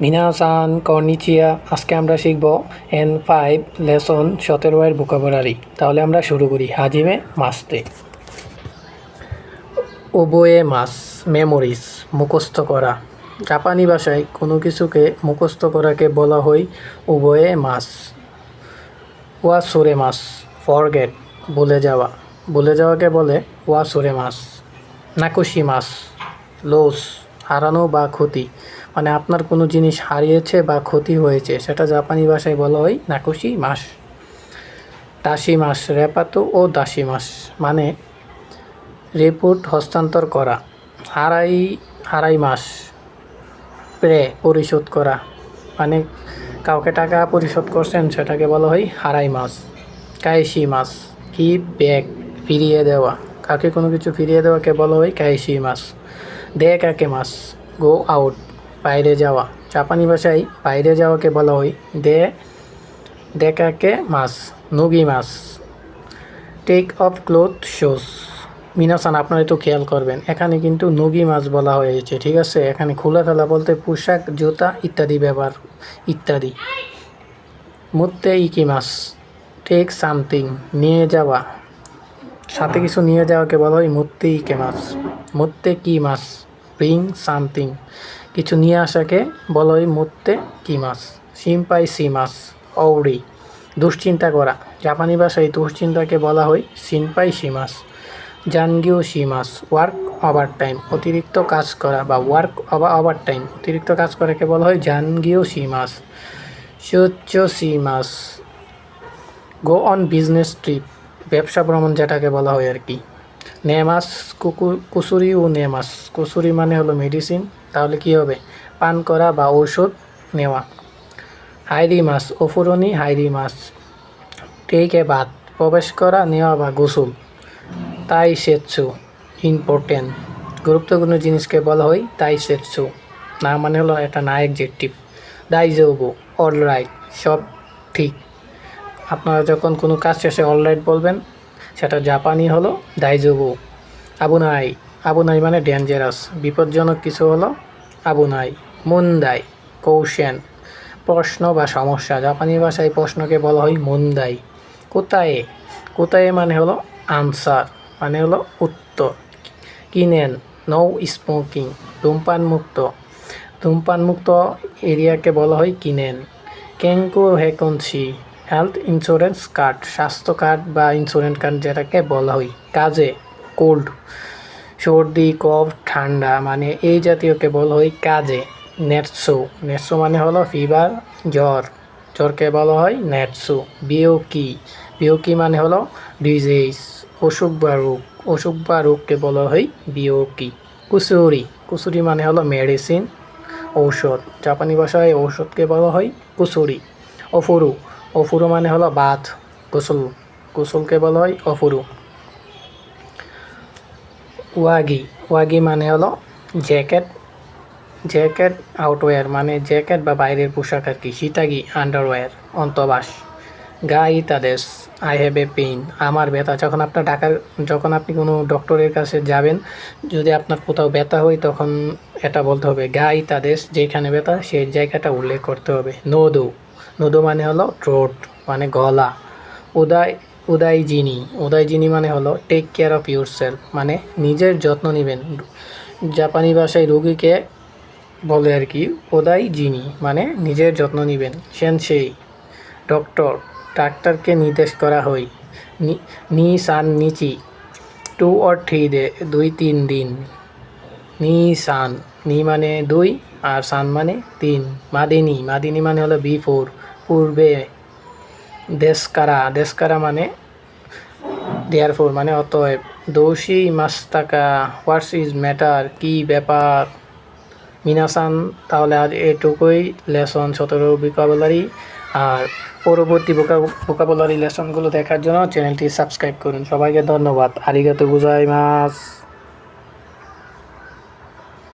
মিনাসান কর্নিচিয়া, আজকে আমরা শিখব এন ফাইভ লেসন সতেরো এর ভোকাবুলারি তাহলে আমরা শুরু করি। হাজিমে মাসতে। ওবোয়ে মাস মেমোরিজ মুখস্থ করা। জাপানি ভাষায় কোনো কিছুকে মুখস্থ করাকে বলা হয় উভয়ে মাস। ওয়া সুরে মাস ফরগেট ভুলে যাওয়া। ভুলে যাওয়াকে বলে ওয়া সুরে মাস। নাকুশি মাস লোস হারানো বা ক্ষতি। মানে আপনার কোনো জিনিস হারিয়েছে বা ক্ষতি হয়েছে, সেটা জাপানি ভাষায় বলা হয় নাকুশি মাস। দাসি মাস, রেপাতু ও দাসি মাস। মানে রিপোর্ট হস্তান্তর করা। হারাই হারাই মাস। প্রে পরিশোধ করা। মানে কাউকে টাকা পরিশোধ করছেন, সেটাকে বলা হয় হারাই মাস। কাইশি মাস। কি ব্যাগ ফিরিয়ে দেওয়া। কাকে কোনো কিছু ফিরিয়ে দেওয়াকে বলা হয় কাইশি মাস। দে কাকে মাস। Go out. বাইরে যাওয়া। জাপানি ভাষায় বাইরে যাওয়াকে বলা হয় দে দেকাকে মাস, নুগি মাস। টেক অফ ক্লোথ শোস মিনাসান আপনারা একটু খেয়াল করবেন। এখানে কিন্তু নুগি মাছ বলা হয়েছে, ঠিক আছে? এখানে খোলা ফেলা বলতে পোশাক, জুতা ইত্যাদি ব্যবহার, ইত্যাদি। মুত্তে ইকি মাস টেক সামথিং নিয়ে যাওয়া। সাথে কিছু নিয়ে যাওয়াকে বলা হয় মুত্তে ইকে মাস মুত্তে কি মাস ব্রিং সামথিং। কিছু নিয়ে আসাকে বলা হয় মুত্তে কি মাস সিম্পাই সি মাস অউরি। দুশ্চিন্তা করা। জাপানি ভাষায় দুশ্চিন্তাকে বলা হয় সিনপাই সিমাস জানগিও সিমাস ওয়ার্ক ওভার টাইম। অতিরিক্ত কাজ করা বা ওয়ার্ক ওভার টাইম। অতিরিক্ত কাজ করাকে বলা হয় জানগিও সিমাস সুচ্চ সিমাস গো অন বিজনেস ট্রিপ। ব্যবসা ভ্রমণ যেটাকে বলা হয় আর কি। নেমাস কুসুরি ও নেমাস। কুসুরি মানে হলো মেডিসিন তাহলে কি হবে? পান করা বা ঔষধ নেওয়া। হাইরি মাস ওফুরনি হাইরি মাস টেকে বাদ প্রবেশ করা, নেওয়া বা গোসল। তাই সেচ্ছু ইম্পর্টেন্ট গুরুত্বপূর্ণ জিনিসকে বলা হয় তাই সেচ্ছু। না মানে হলো একটা না একজেক্টিভ দাই যাব অল রাইট সব ঠিক। আপনারা যখন কোনো কাজ শেষে অল রাইট বলবেন, সেটা জাপানি হলো, দাইজবু। আবুনাই আবুনাই মানে ডেঞ্জারাস বিপজ্জনক কিছু হলো আবুনাই মুন্দাই। কৌশেন। প্রশ্ন বা সমস্যা। জাপানি ভাষায় প্রশ্নকে বলা হয় মুন্দাই। কোথায়? কোথায় মানে হলো, আনসার। মানে হলো, উত্তর। কিনেন। No smoking. ধূমপান মুক্ত ধূমপান মুক্ত এরিয়াকে বলা হয় কিনেন। কেঙ্কু হেকনসি। হেলথ ইন্স্যুরেন্স কার্ড, স্বাস্থ্য কার্ড বা ইন্স্যুরেন্স কার্ড যেটাকে বলা হয়। কাজে কোল্ড, সর্দি, কফ, ঠান্ডা মানে এই জাতীয়কে বলা হয় কাজে নেটসো নেটসো মানে হলো ফিভার জ্বর। জ্বরকে বলা হয় নেটসো বিওকি বিওকি মানে হলো ডিজিজ অসুখ বা রোগ। অসুখ বা রোগকে বলা হয় বিওকি কুসুরি। কুসুরি মানে হলো মেডিসিন ঔষধ। জাপানি ভাষায় ঔষধকে বলা হয় কুসুরি। অফুরু। অফুরু মানে হলো বাথ গোসল। গোসলকে বলা হয় অফুরু। ওয়াগি। ওয়াগি মানে হলো জ্যাকেট। জ্যাকেট আউটওয়্যার মানে জ্যাকেট বা বাইরের পোশাক আর কি শীতাগি আন্ডারওয়্যার অন্তবাস। গা ইতাদেশ আই হ্যাভ এ পেইন, আমার ব্যথা। যখন আপনার ডাকার যখন আপনি কোনো ডক্টরের কাছে যাবেন, যদি আপনার কোথাও ব্যথা হয়, তখন এটা বলতে হবে, গা ইতাদেশ যেখানে ব্যথা, সেই জায়গাটা উল্লেখ করতে হবে। নদু। নদু মানে হলো থ্রোট মানে গলা। উদয় উদয় জিনি উদয় জিনি মানে হলো take care of yourself মানে নিজের যত্ন নেবেন। জাপানি ভাষায় রোগীকে বলে আর কি ওদাই জিনি মানে নিজের যত্ন নেবেন। সেন সেই ডক্টর ডাক্তারকে নির্দেশ করা হয়। নি সান নিচি, টু অর থ্রি ডে দুই তিন দিন। নি সান নি মানে দুই আর সান মানে তিন। মাদিনী মাদিনী মানে হলো বি ফোর পূর্বে দেশকারা দেশকারা মানে দেয়ার ফোর মানে অতএব দোষী মাস্তাকা হোয়াটস ইজ ম্যাটার, কি ব্যাপার? মিনাসান, তাহলে আজ এটুকুই লেসন সতেরো ভোকাবুলারি আর পরবর্তী ভোকাবুলারি লেসনগুলো দেখার জন্য চ্যানেলটি সাবস্ক্রাইব করুন। সবাইকে ধন্যবাদ। আরিগাতো গুজাই মাস